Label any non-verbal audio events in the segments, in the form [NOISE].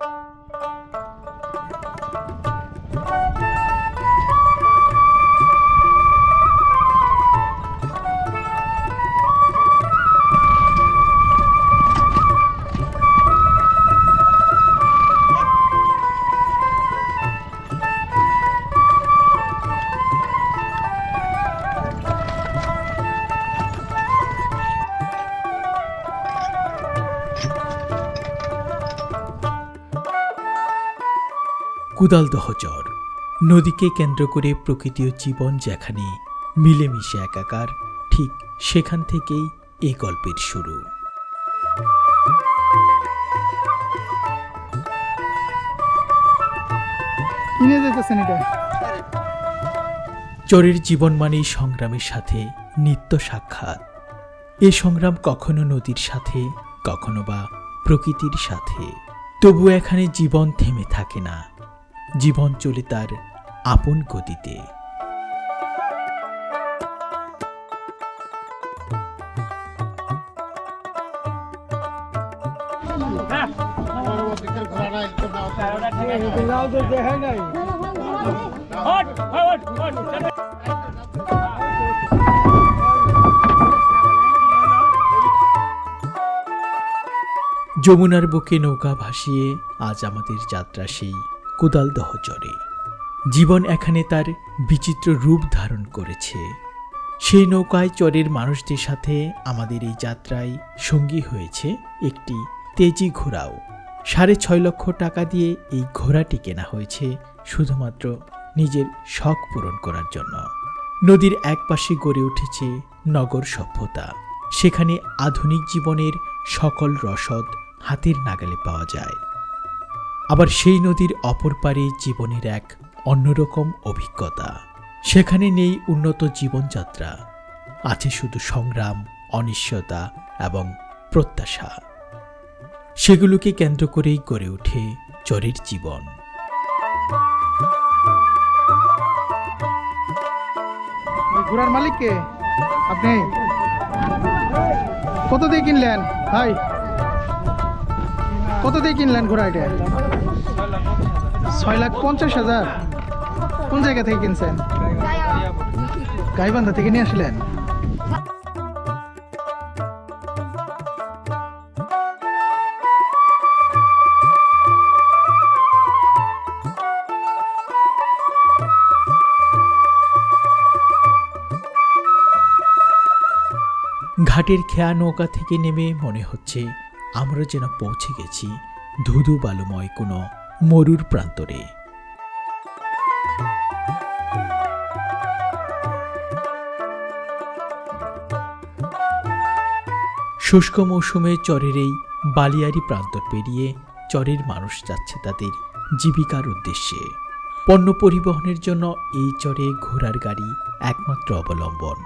you কুদালদহ চর নদীকে কেন্দ্র করে প্রকৃতি ও জীবন যেখানে মিলেমিশে একাকার ঠিক সেখান থেকেই এই গল্পের শুরু। চরের জীবন মানেই সংগ্রামের সাথে নিত্য সাক্ষাৎ। এ সংগ্রাম কখনো নদীর সাথে কখনো বা প্রকৃতির সাথে। তবু এখানে জীবন থেমে থাকে না। জীবন চলে তার আপন গতিতে। যমুনার বুকে নৌকা ভাসিয়ে আজ আমাদের যাত্রা সেই। কোদালদহ চরে জীবন এখানে তার বিচিত্র রূপ ধারণ করেছে। সেই নৌকায় চরের মানুষদের সাথে আমাদের এই যাত্রায় সঙ্গী হয়েছে একটি তেজি ঘোড়াও। সাড়ে ছয় লক্ষ টাকা দিয়ে এই ঘোড়াটি কেনা হয়েছে শুধুমাত্র নিজের শখ পূরণ করার জন্য। নদীর একপাশে গড়ে উঠেছে নগর সভ্যতা। সেখানে আধুনিক জীবনের সকল রসদ হাতের নাগালে পাওয়া যায়। আবার সেই নদীর অপর পারে জীবনের এক অন্যরকম অভিজ্ঞতা। সেখানে নেই উন্নত জীবনযাত্রা, আছে শুধু সংগ্রাম, অনিশ্চয়তা এবং প্রত্যাশা। সেগুলোকে কেন্দ্র করেই গড়ে ওঠে চরের জীবন। ঘোড়ার মালিক কে আপনি কত দিয়ে কিনলেন? ভাই, কত দিয়ে কিনলেন ঘোড়া এটা? ছয় লাখ পঞ্চাশ হাজার। কোন জায়গা থেকে কিনছেন? গাইবান্ধা থেকে নিয়ে আসলেন? ঘাটের খেয়া নৌকা থেকে নেমে মনে হচ্ছে, আমরা যেন পৌঁছে গেছি ধুধু বালুময় কোনো মরুর প্রান্তরে। শুষ্ক মৌসুমে চরের এই বালিয়ারি প্রান্তর পেরিয়ে চরের মানুষ যাচ্ছে তাদের জীবিকার উদ্দেশ্যে। পণ্য পরিবহনের জন্য এই চরে ঘোড়ার গাড়ি একমাত্র অবলম্বন।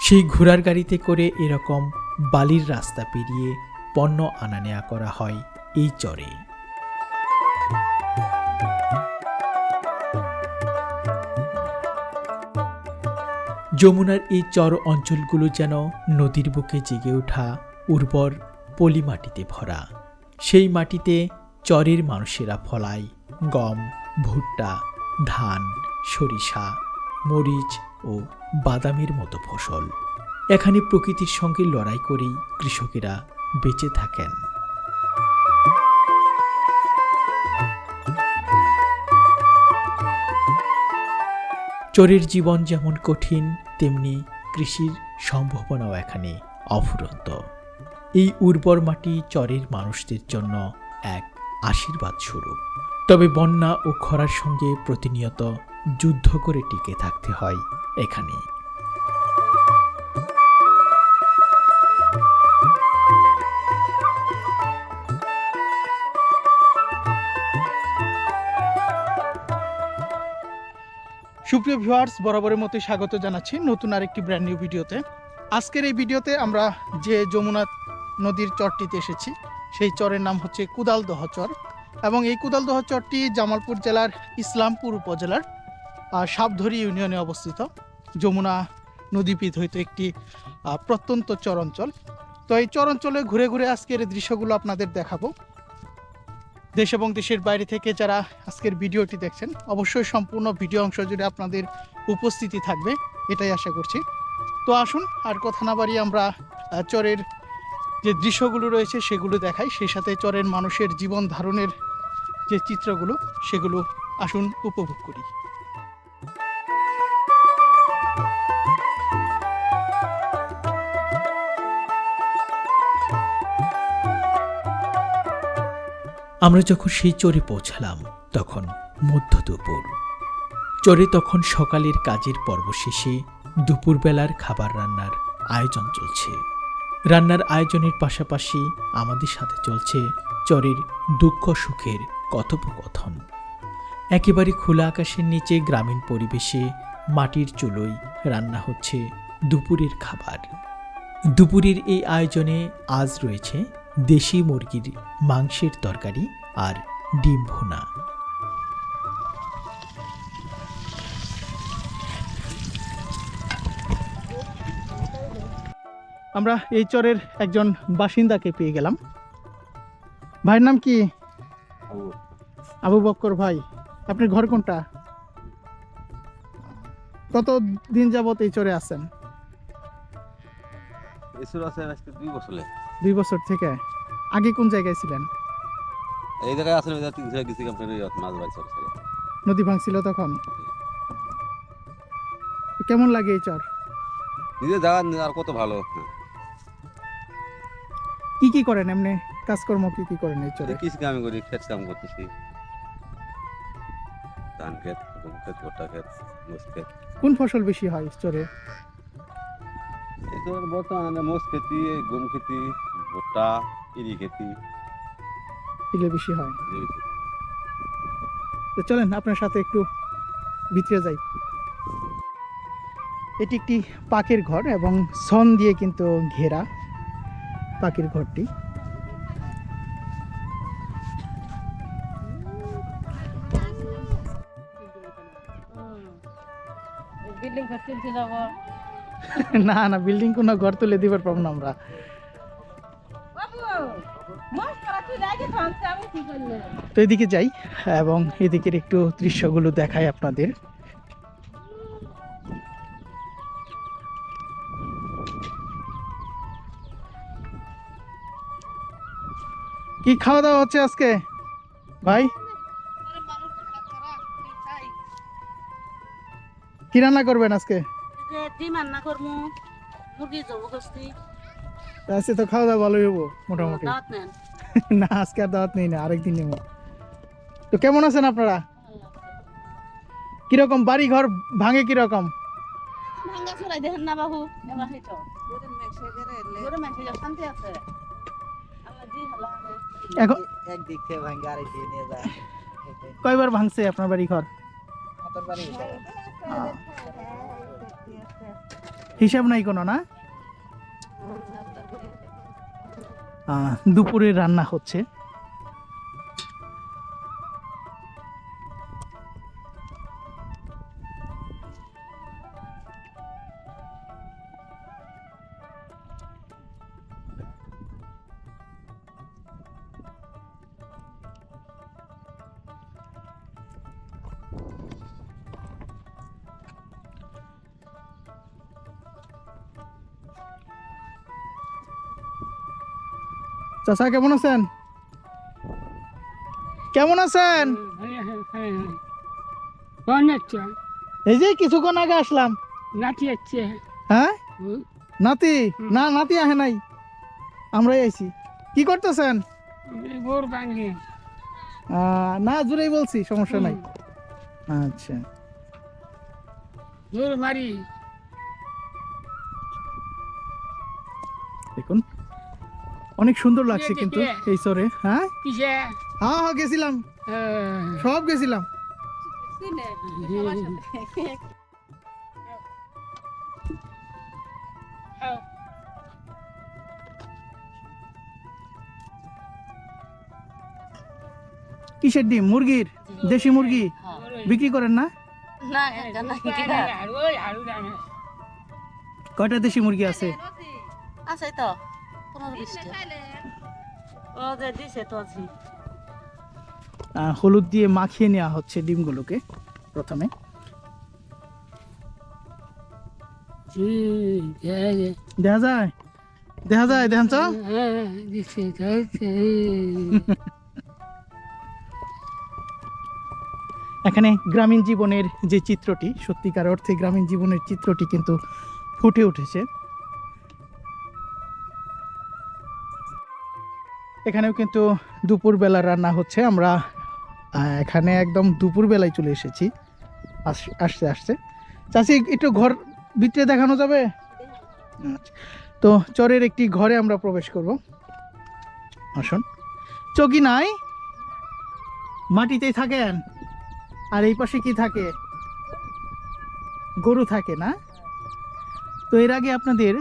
সেই ঘোড়ার গাড়িতে করে এরকম বালির রাস্তা পেরিয়ে পণ্য আনা নেয়া করা হয় এই চরে। যমুনার এই চর অঞ্চলগুলো যেন নদীর বুকে জেগে ওঠা উর্বর পলি মাটিতে ভরা। সেই মাটিতে চরের মানুষেরা ফলায়। গম, ভুট্টা, ধান, সরিষা, মরিচ ও বাদামের মতো ফসল। এখানে প্রকৃতির সঙ্গে লড়াই করেই কৃষকেরা বেঁচে থাকেন। চরের জীবন যেমন কঠিন, তেমনি কৃষির সম্ভাবনাও এখানে অফুরন্ত। এই উর্বর মাটি চরের মানুষদের জন্য এক আশীর্বাদ স্বরূপ। তবে বন্যা ও খরার সঙ্গে প্রতিনিয়ত যুদ্ধ করে টিকে থাকতে হয় এখানে সুপ্রিয় ভিউয়ার্স, বরাবরের মতো স্বাগত জানাচ্ছি নতুন আরেকটি ব্র্যান্ড নিউ ভিডিওতে। আজকের এই ভিডিওতে আমরা যে যমুনা নদীর চরটিতে এসেছি, সেই চরের নাম হচ্ছে কুদালদহ চর এবং এই কুদালদহ চরটি জামালপুর জেলার ইসলামপুর উপজেলার সাবধরি ইউনিয়নে অবস্থিত। যমুনা নদীপীঠ হইতে একটি প্রত্যন্ত চর অঞ্চল। তো এই চর অঞ্চলে ঘুরে ঘুরে আজকের দৃশ্যগুলো আপনাদের দেখাবো। দেশ এবং দেশের বাইরে থেকে যারা আজকের ভিডিওটি দেখছেন, অবশ্যই সম্পূর্ণ ভিডিও অংশ জুড়ে আপনাদের উপস্থিতি থাকবে, এটাই আশা করছি। তো আসুন, আর কথা না বাড়িয়ে আমরা চরের যে দৃশ্যগুলো রয়েছে সেগুলো দেখাই, সেই সাথে চরের মানুষের জীবন ধারণের যে চিত্রগুলো, সেগুলো আসুন উপভোগ করি। আমরা যখন সেই চরে পৌঁছালাম, তখন মধ্য দুপুর চরে তখন সকালের কাজের পর্ব শেষে দুপুরবেলার খাবার রান্নার আয়োজন চলছে। রান্নার আয়োজনের পাশাপাশি আমাদের সাথে চলছে চরের দুঃখ সুখের কথোপকথন। একেবারে খোলা আকাশের নিচে গ্রামীণ পরিবেশে মাটির চুলোয় রান্না হচ্ছে দুপুরের খাবার। দুপুরের এই আয়োজনে আজ রয়েছে দেশি মুরগির মাংসের তরকারি আর ডিম ভুনা। আমরা এই চরের একজন বাসিন্দাকে পেয়ে গেলাম। ভাইয়ের নাম কি? আবু বক্কর। ভাই আপনার ঘর কোনটা? কত দিন যাবত এই চরে আছেন? এসব আছে আজকে দুই বছর। দুই বছর থেকে। আগে কোন জায়গায় ছিলেন? এই জায়গায় আসলে তিন জায়গায় গেছি মাছ চলে নদী ভাঙছিল তখন? কেমন লাগে এই চর? নিজের জায়গা আর কত ভালো। কি কি করেন এমনি? কাজকর্ম কি কি করেন এই চরে? কৃষি কাম করি ক্ষেত কাম করতেছি। ধান ক্ষেত গম ক্ষেত ভুট্টা ক্ষেত মোষ ক্ষেত। কোন ফসল বেশি হয় চরে? এই তো বর্তমানে মোষ খেতি গম খেতি ভুট্টা ইরি খেতি। এগুলো বেশি হয়। তো। চলেন আপনার সাথে একটু ভিতরে যাই। এটি একটি পাকের ঘর এবং সন দিয়ে কিন্তু ঘেরা পাকের ঘরটি। না না বিল্ডিং কোনো ঘর তুলে দিবার পাবো না আমরা। তো এদিকে যাই এবং এদিকের একটু দৃশ্যগুলো দেখাই আপনাদের। কি খাওয়া দাওয়া হচ্ছে আজকে? ভাই? কি রান্না করবেন আজকে? রান্না করমু মুরগি আজকে তো খাওয়া দাওয়া ভালোই হব মোটামুটি। [LAUGHS] না আজকে আর দাওয়াত নেই না আরেকদিন নেব। তো কেমন আছেন আপনারা? কীরকম বাড়ি ঘর ভাঙে কীরকম দেখেন না বাবু এবার হেঁট গরু মাংস শান্তি আছে। আমার জি হলা এখন একদিক থেকে ভাঙ্গে আরেক নিয়ে যায়। কয়বার ভাঙছে আপনার বাড়ি ঘর হিসাব নাই কোনো না? দুপুরে রান্না হচ্ছে। চাচা, কেমন আছেন? কেমন আছেন? এই যে কিছুক্ষণ আগে আসলাম। নাতি হ্যাঁ? নাতি? না, নাতি আহে নাই। আমরাই আইছি। কি করতেছেন? না জুড়েই বলছি, সমস্যা নাই। আচ্ছা। বোর মারি অনেক সুন্দর লাগছে কিন্তু এই চরে হ্যাঁ? কিসে হ্যাঁ হ্যাঁ গেছিলাম। সব গেছিলাম। কিসের ডিম? মুরগির? দেশি মুরগি? বিক্রি করেন না? না না কয়টা দেশি মুরগি আছে? আছে তো। হলুদ দিয়ে মাখিয়ে নেওয়া হচ্ছে ডিমগুলোকে প্রথমে। দেখা যায়? দেখা যায় দেখেন তো। [LAUGHS] এখানে গ্রামীণ জীবনের যে চিত্রটি সত্যিকার অর্থে গ্রামীণ জীবনের চিত্রটি কিন্তু ফুটে উঠেছে। এখানেও কিন্তু দুপুরবেলা রান্না হচ্ছে। আমরা এখানে একদম দুপুরবেলায় চলে এসেছি। আস- আসতে আসতে চাষি একটু ঘর ভিতরে দেখানো যাবে? আচ্ছা। তো চরের একটি ঘরে আমরা প্রবেশ করব। আসুন। চকি নাই? মাটিতেই থাকেন? আর এই পাশে কি থাকে? গরু থাকে না? তো এর আগে আপনাদের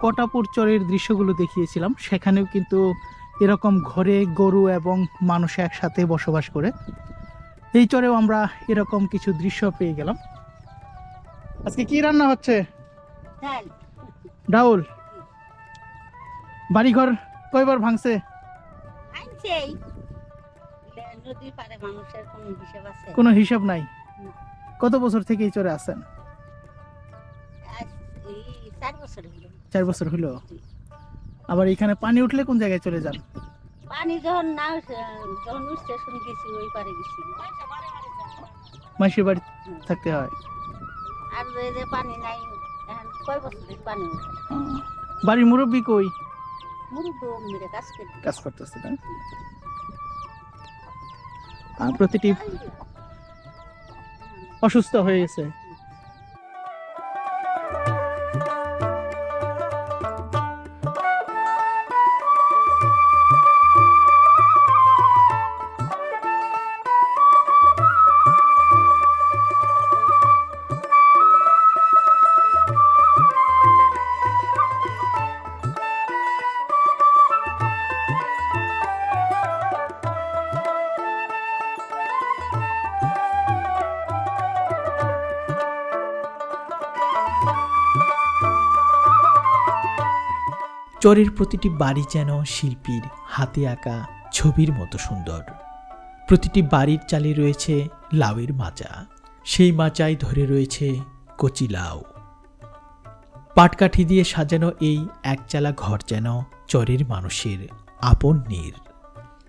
কটাপুর চরের দৃশ্যগুলো দেখিয়েছিলাম। সেখানেও কিন্তু এরকম ঘরে গরু এবং মানুষ একসাথে বসবাস করে। এই চরেও আমরা এরকম কিছু দৃশ্য পেয়ে গেলাম। আজকে কি রান্না হচ্ছে? ডাউল। বাড়িঘর কয়বার ভাঙছে? কোনো হিসেব নাই? কত বছর থেকে এই চরে আছেন? চার বছর হলো। চার বছর হলো। আবার এখানে পানি উঠলে কোন জায়গায় চলে যান পানি যখন না যখন স্টেশন গেছি ওই পারে গেছি। মাসির বাড়ি থাকতে হয়। আর এই যে পানি নাই এখন কয় বছরের পানি বাড়ির মুরব্বী কই? মুরুব্ব মেরে কাজ করে। কাজ করতেছে না? আর প্রতিটি অসুস্থ হয়ে গেছে? চরের প্রতিটি বাড়ি যেন শিল্পীর হাতে আঁকা ছবির মতো সুন্দর। প্রতিটি বাড়ির চালে রয়েছে লাউয়ের মাচা সেই মাচায় ধরে রয়েছে কচি লাউ। পাটকাঠি দিয়ে সাজানো এই একচালা ঘর যেন চরের মানুষের আপন নীর।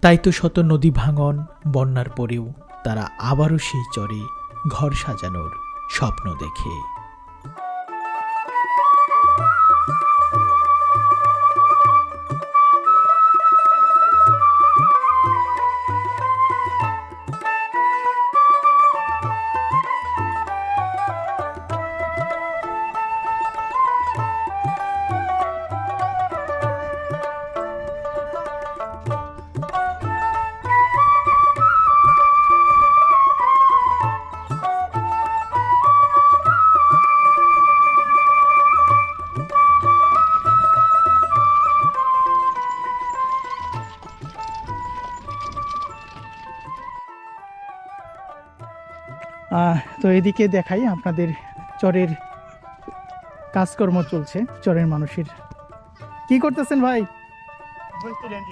তাই তো শত নদী ভাঙন বন্যার পরেও তারা আবারও সেই চরে ঘর সাজানোর স্বপ্ন দেখে। এদিকে দেখাই আপনাদের চরের কাজকর্ম চলছে চরের মানুষের। কি করতেছেন ভাই?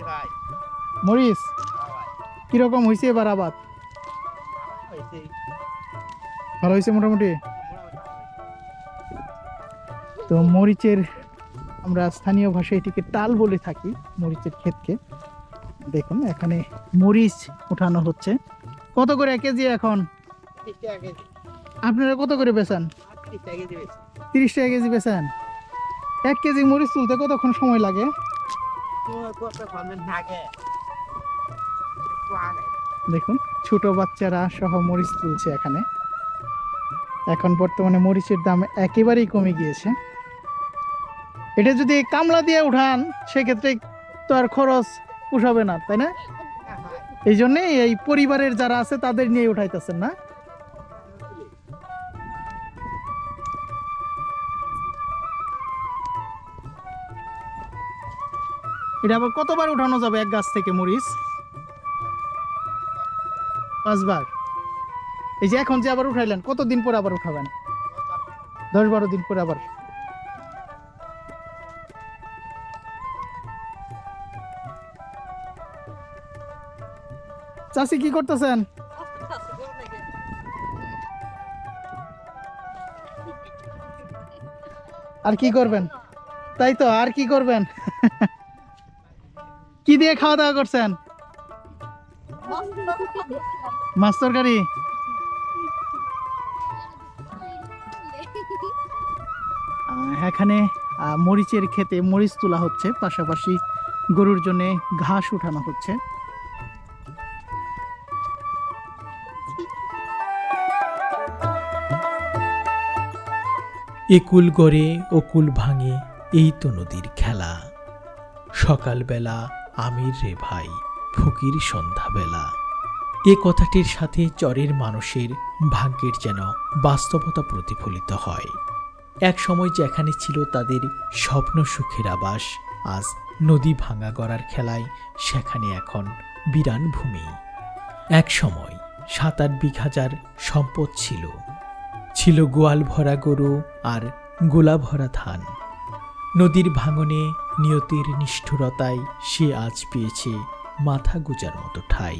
ভাই। মরিস কীরকম হয়েছে এবার আবাদ? ভালো হয়েছে। মোটামুটি? তো মরিচের আমরা স্থানীয় ভাষায় এটিকে টাল বলে থাকি মরিচের ক্ষেতকে। দেখুন এখানে মরিচ উঠানো হচ্ছে। কত করে এক কেজি এখন? আপনারা কত করে বেচান? তিরিশ টাকা কেজি বেচান। এক কেজি মরিচ তুলতে কতক্ষণ সময় লাগে? দেখুন, ছোট বাচ্চারা সহ মরিচ তুলছে এখানে। এখন বর্তমানে মরিচের দাম একেবারেই কমে গিয়েছে। এটা যদি কামলা দিয়ে উঠান, সেক্ষেত্রে তো আর খরচ পোষাবে না, তাই না? এই জন্যে এই পরিবারের যারা আছে, তাদের নিয়ে উঠাইতেছেন না? এটা আবার কতবার উঠানো যাবে এক গাছ থেকে, মরিচ? পাঁচবার। এই যে এখন যে আবার উঠাইলেন, কতদিন পরে আবার উঠাবেন? দশ বারো দিন পরে আবার। চাচি কি করতেছেন? আর কি করবেন? তাই তো, আর কি করবেন? কি দিয়ে খাওয়া দাওয়া করছেন? মাছ তরকারি? এখানে মরিচের খেতে মরিচ তোলা হচ্ছে, পাশাপাশি গরুর জন্য ঘাস উঠানো হচ্ছে। একুল গড়ে ও কুল ভাঙে, এই তো নদীর খেলা। সকালবেলা আমির রে ভাই, ফকির সন্ধ্যাবেলা। এ কথাটির সাথে চরের মানুষের ভাগ্যের যেন বাস্তবতা প্রতিফলিত হয়। এক সময় যেখানে ছিল তাদের স্বপ্ন সুখের আবাস, আজ নদী ভাঙা গড়ার খেলায় সেখানে এখন বিরান ভূমি। এক সময় সাত আট বিঘাজার সম্পদ ছিল। ছিল গোয়াল ভরা গরু আর গোলা ভরা ধান। নদীর ভাঙনে নিয়তির নিষ্ঠুরতায় সে আজ পেয়েছে মাথা গুজার মতো ঠাই।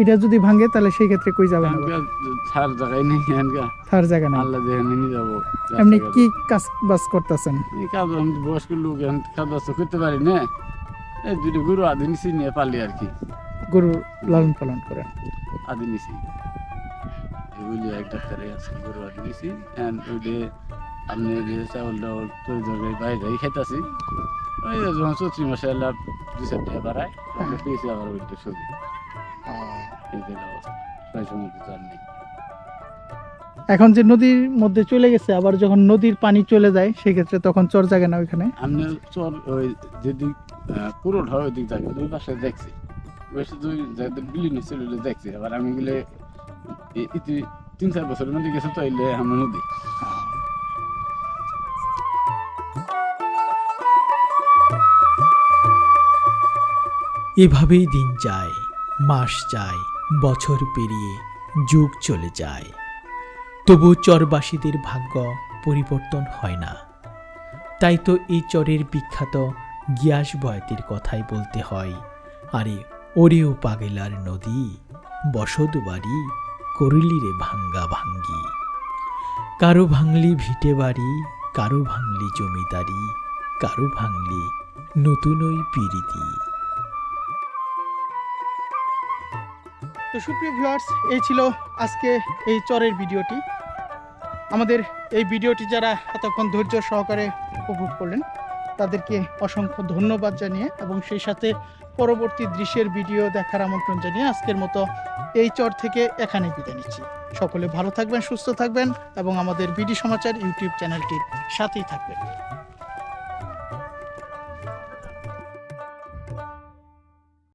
এটা যদি ভাঙে তাহলে সেই ক্ষেত্রে কই যাবেন ছাড় জায়গায় নেই তার জায়গা নাই। আল্লাহ যেখানে নিয়ে যাব রাস্তাঘাটে। কি কাজ বাজ করতেছেন? এই কাজ আমি বয়স্ক লোক কাজ তো করতে পারি না। এই দুটো গরু আদি নিছি নিয়ে পারলি আর কি। গরু লালন পালন করেন। আদি নিছি এগুলি এক ডাক্তারে আছে গরু আদি নিছি এন্ড ওইটা আপনি যে চাউল ডাউল তৈরি তরকারি বাইরে খাইতাছি। ওই যে যখন চৌত্রিশ মাসে এলা দু চার টাকা বাড়ায় পেয়েছি আবার ওইটা ছবি। এখন যে নদীর মধ্যে চলে গেছে আবার যখন নদীর পানি চলে যায় সেক্ষেত্রে তখন চর জায়গা না ওইখানে? আপনি চর ওই যেদিক পুরোট ওই দিক দুই পাশে দেখছি। বেশি দুই যাদের বিলীন ছিল ওগুলো দেখছি আবার আমি গেলে ইতি তিন চার বছরের মধ্যে গেছে তো এলে আমরা নদী। এভাবেই দিন যায়। মাস যায়, বছর পেরিয়ে যুগ চলে যায়। তবু চরবাসীদের ভাগ্য পরিবর্তন হয় না। তাই তো এই চরের বিখ্যাত গিয়াস বয়তের কথাই বলতে হয়, আরে ওরেও পাগেলার নদী, বসত বাড়ি করলি রে ভাঙ্গা ভাঙ্গি। কারও ভাঙলি ভিটে বাড়ি, কারও ভাঙলি জমিদারি, কারও ভাঙলি নতুনই পিরিতি। তো সুপ্রিয় ভিউয়ার্স এই ছিল আজকে এই চরের ভিডিওটি। আমাদের এই ভিডিওটি যারা এতক্ষণ ধৈর্য সহকারে উপভোগ করলেন, তাদেরকে অসংখ্য ধন্যবাদ জানিয়ে এবং সেই সাথে পরবর্তী দৃশ্যের ভিডিও দেখার আমন্ত্রণ জানিয়ে আজকের মতো এই চর থেকে এখানে বিদায় নিচ্ছি। সকলে ভালো থাকবেন, সুস্থ থাকবেন এবং আমাদের বিডি সমাচার ইউটিউব চ্যানেলটির সাথেই থাকবেন।